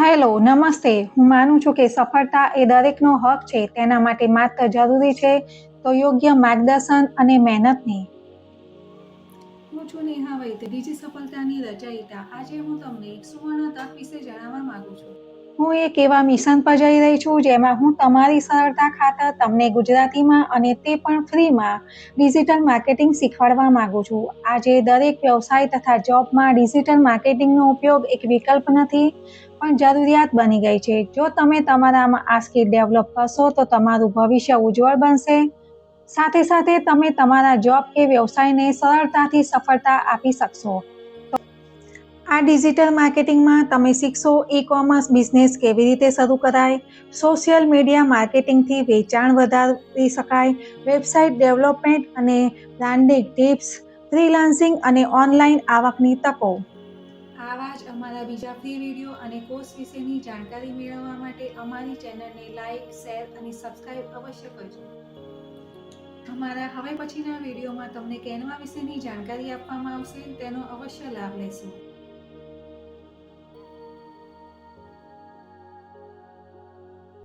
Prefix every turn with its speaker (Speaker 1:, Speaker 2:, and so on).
Speaker 1: Hello, નમસ્તે. હું માનું છું કે સફળતા એ દરેકનો હક છે. તેના માટે માત્ર જરૂરી છે તો યોગ્ય માર્ગદર્શન અને મહેનતની.
Speaker 2: હું છું નેહા વૈદ્ય. બીજી સફળતાની રચયિતા. આજે હું તમને એક સુવર્ણ તક વિશે જણાવવા માંગુ છું.
Speaker 1: હું એક એવા મિશન પર જઈ રહી છું જેમાં હું તમારી સરળતા ખાતર તમને ગુજરાતીમાં અને તે પણ ફ્રીમાં ડિજિટલ માર્કેટિંગ શીખવાડવા માંગુ છું. આજે દરેક વ્યવસાય તથા જોબમાં ડિજિટલ માર્કેટિંગનો ઉપયોગ એક વિકલ્પ નથી, પણ જરૂરિયાત બની ગઈ છે. જો તમે તમારામાં આ સ્કિલ ડેવલપ કરશો, તો તમારું ભવિષ્ય ઉજ્જવળ બનશે. સાથે સાથે તમે તમારા જોબ કે વ્યવસાયને સરળતાથી સફળતા આપી શકશો. આ ડિજિટલ માર્કેટિંગમાં તમે શીખશો ઈ કોમર્સ બિઝનેસ કેવી રીતે શરૂ કરાય સોશિયલ મીડિયા માર્કેટિંગથી વેચાણ વધારી શકાય વેબસાઇટ ડેવલપમેન્ટ અને બ્રાન્ડિંગ ટિપ્સ ફ્રીલાન્સિંગ અને ઓનલાઈન આવકની તકો.
Speaker 2: આવા જ અમારા બીજા ફ્રી વીડિયો અને કોર્સ વિશેની જાણકારી મેળવવા માટે અમારી ચેનલને લાઇક શેર અને સબસ્ક્રાઇબ અવશ્ય કરજો. અમારા હવે પછીના વિડીયોમાં તમને કેનવા વિશેની જાણકારી આપવામાં આવશે, તેનો અવશ્ય લાભ લેશો.